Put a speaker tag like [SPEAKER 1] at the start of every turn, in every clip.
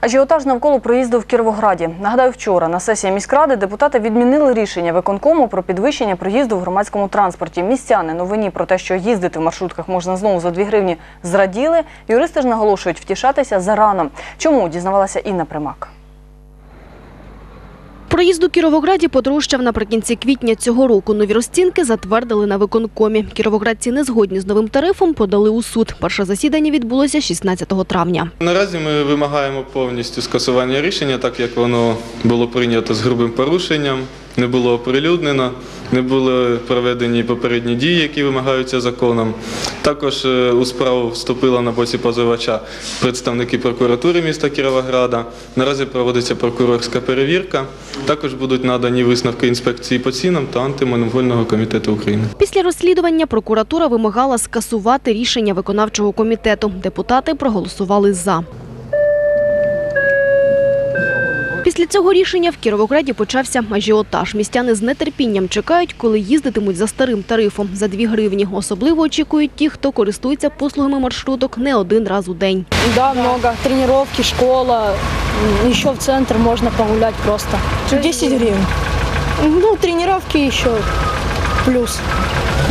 [SPEAKER 1] Ажіотаж навколо проїзду в Кіровограді. Нагадаю, вчора на сесії міськради депутати відмінили рішення виконкому про підвищення проїзду в громадському транспорті. Містяни новині про те, що їздити в маршрутках можна знову за 2 гривні, зраділи. Юристи ж наголошують втішатися зарано. Чому дізнавалася Інна Примак?
[SPEAKER 2] Проїзд у Кіровограді подорожчав наприкінці квітня цього року. Нові розцінки затвердили на виконкомі. Кіровоградці не згодні з новим тарифом, подали у суд. Перше засідання відбулося 16 травня.
[SPEAKER 3] Наразі ми вимагаємо повністю скасування рішення, так як воно було прийнято з грубим порушенням, не було оприлюднено, не були проведені попередні дії, які вимагаються законом. Також е, у справу вступила на боці позивача представники прокуратури міста Кіровограда. Наразі проводиться прокурорська перевірка. Також будуть надані висновки інспекції по цінам та антимонопольного комітету України.
[SPEAKER 2] Після розслідування прокуратура вимагала скасувати рішення виконавчого комітету. Депутати проголосували за. Після цього рішення в Кіровограді почався ажіотаж. Містяни з нетерпінням чекають, коли їздитимуть за старим тарифом за 2 гривні. Особливо очікують ті, хто користується послугами маршруток не один раз у день.
[SPEAKER 4] Да, много. Тренировки, школа. М, Еще в центр можно погулять просто. 10 гривен. Ну, тренировки еще плюс.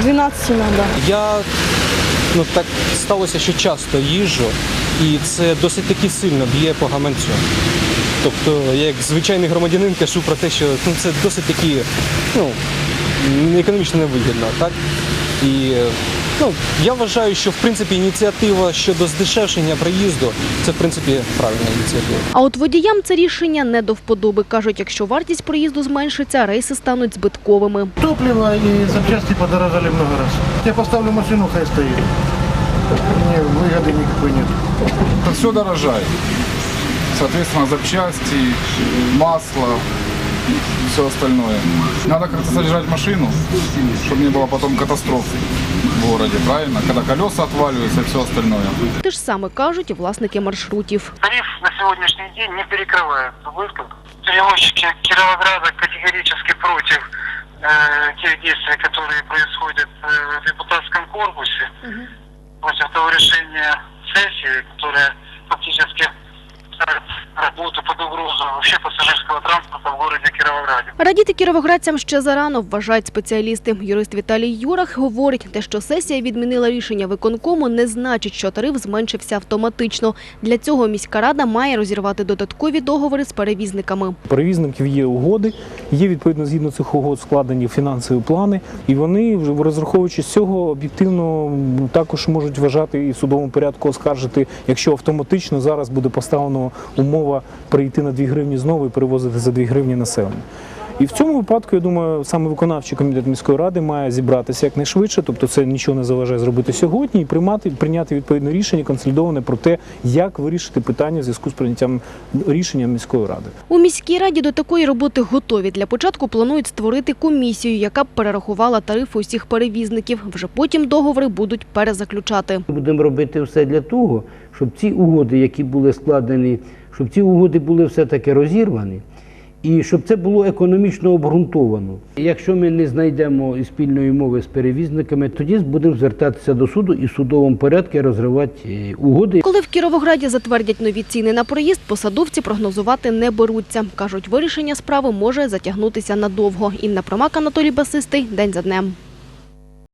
[SPEAKER 4] 12 иногда.
[SPEAKER 5] Я ну так сталося, що часто їжджу, і це досить таки сильно б'є по гаманцю. Тобто, я як звичайний громадянин кажу про те, що ну, це досить таки ну, економічно невигідно, так? І ну, я вважаю, що в принципі ініціатива щодо здешевшення проїзду це в принципі правильна ініціатива.
[SPEAKER 2] А от водіям це рішення не до вподоби. Кажуть, якщо вартість проїзду зменшиться, рейси стануть збитковими.
[SPEAKER 6] Топливо и запчасти подорожали много раз. Я поставлю машину, хай стоит. Мне выгоды никакой нет.
[SPEAKER 7] Это все дорожает. Соответственно, запчасти, масло и все остальное. Надо как-то содержать машину, чтобы не было потом катастрофы в городе, правильно? Когда колеса отваливаются и все остальное.
[SPEAKER 2] Те ж саме кажуть і власники маршрутів.
[SPEAKER 8] тариф на сегодняшний день не перекрывает убытков. Перевозчики Кировограда категорически против э, тех действий, которые происходят э, в депутатском корпусе, против того решения сессии, которое фактически ставит работу под угрозу вообще пассажирского транспорта в городе Кіровограді.
[SPEAKER 2] Радіти кіровоградцям ще зарано, вважають спеціалісти. Юрист Віталій Юрах говорить, те, що сесія відмінила рішення виконкому, не значить, що тариф зменшився автоматично. Для цього міська рада має розірвати додаткові договори з перевізниками.
[SPEAKER 9] перевізників є угоди, є відповідно згідно цих угод складені фінансові плани, і вони розраховуючи з цього об'єктивно також можуть вважати і в судовому порядку оскаржити, якщо автоматично зараз буде поставлено умова прийти на 2 гривні знову і перевозити за 2 гривні населення. І в цьому випадку, я думаю, саме виконавчий комітет міської ради має зібратися якнайшвидше, тобто це нічого не заважає зробити сьогодні, і приймати прийняти відповідне рішення консолідоване про те, як вирішити питання в зв'язку з прийняттям рішення міської ради.
[SPEAKER 2] У міській раді до такої роботи готові. Для початку планують створити комісію, яка б перерахувала тарифи усіх перевізників. Вже потім договори будуть перезаключати.
[SPEAKER 10] Будемо робити все для того, щоб ці угоди, які були складені, щоб ці угоди були все-таки розірвані, і щоб це було економічно обґрунтовано. Якщо ми не знайдемо спільної мови з перевізниками, тоді будемо звертатися до суду і в судовому порядку розривати е, угоди.
[SPEAKER 2] Коли в Кіровограді затвердять нові ціни на проїзд, посадовці прогнозувати не беруться. Кажуть, вирішення справи може затягнутися надовго. Інна Промак, Анатолій Басистий. День за днем.